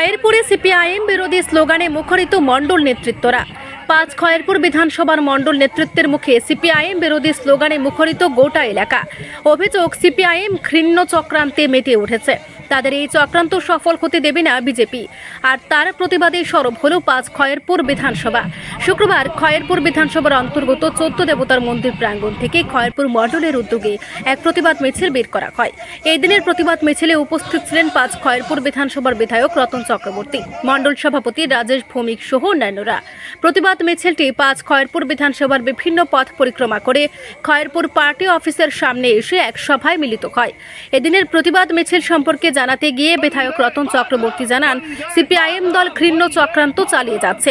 খয়েরপুরে CPIM বিরোধী স্লোগানে মুখরিত মণ্ডল নেতৃত্বরা। পাঁচ খয়েরপুর বিধানসভার মণ্ডল নেতৃত্বের মুখে সিপিআইএম বিরোধী স্লোগানে মুখরিত গোটা এলাকা। অভিযোগ, সিপিআইএম ঘৃণ্য চক্রান্তে মেতে উঠেছে। তাদের এই চক্রান্ত সফল হতে দেবে না বিজেপি। আর তার প্রতিবাদে সরব হল পাঁচ খয়েরপুর বিধানসভা। শুক্রবার খয়েরপুর বিধানসভার অন্তর্গত চোদ্দ দেবতার মন্দির প্রাঙ্গণ থেকে খয়েরপুর মণ্ডলের উদ্যোগে এক প্রতিবাদ মিছিল বের করা হয়। এই দিনের প্রতিবাদ মিছিলে উপস্থিত ছিলেন পাঁচ খয়েরপুর বিধানসভার বিধায়ক রতন চক্রবর্তী, মণ্ডল সভাপতি রাজেশ ভৌমিক সহ অন্যান্যরা। প্রতিবাদ মিছিলটি পাঁচ খয়েরপুর বিধানসভার বিভিন্ন পথ পরিক্রমা করে খয়েরপুর পার্টি অফিসের সামনে এসে এক সভায় মিলিত হয়। এদিনের প্রতিবাদ মিছিল সম্পর্কে জানাতে গিয়ে বিধায়ক রতন চক্রবর্তী জানান সিপিআইএম দল ঘৃণ্য চক্রান্ত চালিয়ে যাচ্ছে।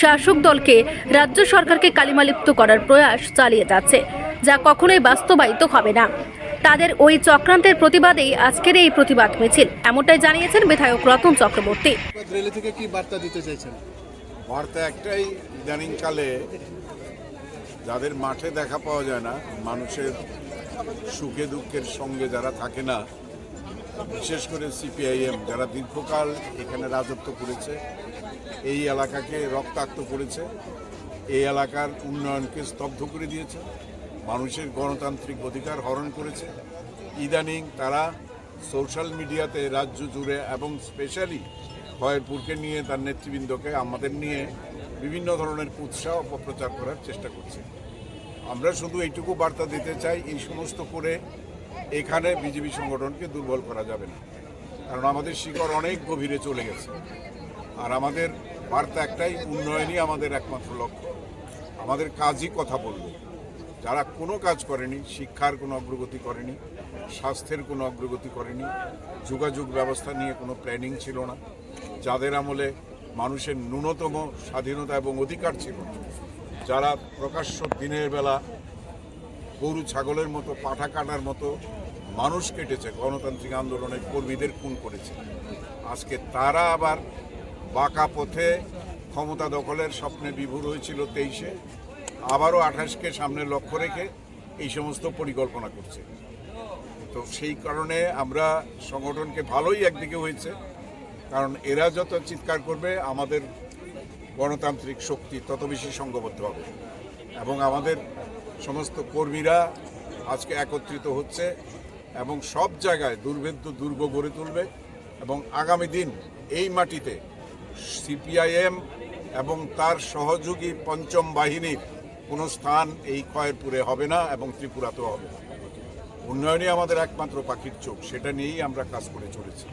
শাসক দলকে রাজ্য সরকারকে কালিমালিপ্ত করার প্রয়াস চালিয়ে যাচ্ছে যা কখনোই বাস্তবায়িত হবে না। তাদের ওই চক্রান্তের প্রতিবাদেই আজকের এই প্রতিবাদ মিছিল এমনটাই জানিয়েছেন বিধায়ক রতন চক্রবর্তী। রেলি থেকে কি বার্তা দিতে চাইছেন? বার্তা একটাই ইদানিংকালে যাদের মাঠে দেখা পাওয়া যায় না মানুষের সুখে দুঃখের সঙ্গে যারা থাকে না বিশেষ করে সিপিআইএম যারা দীর্ঘকাল এখানে রাজত্ব করেছে, এই এলাকাকে রক্তাক্ত করেছে, এই এলাকার উন্নয়নকে স্তব্ধ করে দিয়েছে, মানুষের গণতান্ত্রিক অধিকার হরণ করেছে। ইদানিং তারা সোশ্যাল মিডিয়াতে রাজ্য জুড়ে এবং স্পেশালি খয়েরপুরকে নিয়ে তার নেতৃবৃন্দকে, আমাদের নিয়ে বিভিন্ন ধরনের উৎসাহ অপপ্রচার করার চেষ্টা করছে। আমরা শুধু এইটুকু বার্তা দিতে চাই, এই সমস্ত করে এখানে বিজেপি সংগঠনকে দুর্বল করা যাবে না। কারণ আমাদের শিকড় অনেক গভীরে চলে গেছে। আর আমাদের বার্তা একটাই, উন্নয়নই আমাদের একমাত্র লক্ষ্য। আমাদের কাজই কথা বলব। যারা কোনো কাজ করেনি, শিক্ষার কোনো অগ্রগতি করেনি, স্বাস্থ্যের কোনো অগ্রগতি করেনি, যোগাযোগ ব্যবস্থা নিয়ে কোনো প্ল্যানিং ছিল না, যাদের আমলে মানুষের ন্যূনতম স্বাধীনতা এবং অধিকার ছিল, যারা প্রকাশ্য দিনের বেলা গরু ছাগলের মতো, পাঠা কাটার মতো মানুষ কেটেছে, গণতান্ত্রিক আন্দোলনের কর্মীদের খুন করেছে। আজকে তারা আবার বাঁকা পথে ক্ষমতা দখলের স্বপ্নে বিভোর হয়েছিল তেইশে, আবারও আঠাশকে সামনে লক্ষ্য রেখে এই সমস্ত পরিকল্পনা করছে। তো সেই কারণে আমরা সংগঠনকে ভালোই একদিকে হয়েছে, কারণ এরা যত চিৎকার করবে, আমাদের গণতান্ত্রিক শক্তি তত বেশি সংঘবদ্ধ হবে। এবং আমাদের সমস্ত কর্মীরা আজকে একত্রিত হচ্ছে এবং সব জায়গায় দুর্ভেদ্য দুর্গ গড়ে তুলবে এবং আগামী দিন এই মাটিতে সিপিআইএম এবং তার সহযোগী পঞ্চম বাহিনীর কোনো স্থান এই খয়েরপুরে হবে না এবং ত্রিপুরাতেও হবে না। উন্নয়নই আমাদের একমাত্র পাখির চোখ সেটা নিয়েই আমরা কাজ করে চলেছি।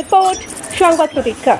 রিপোর্ট সংবাদ প্রতীক্ষা।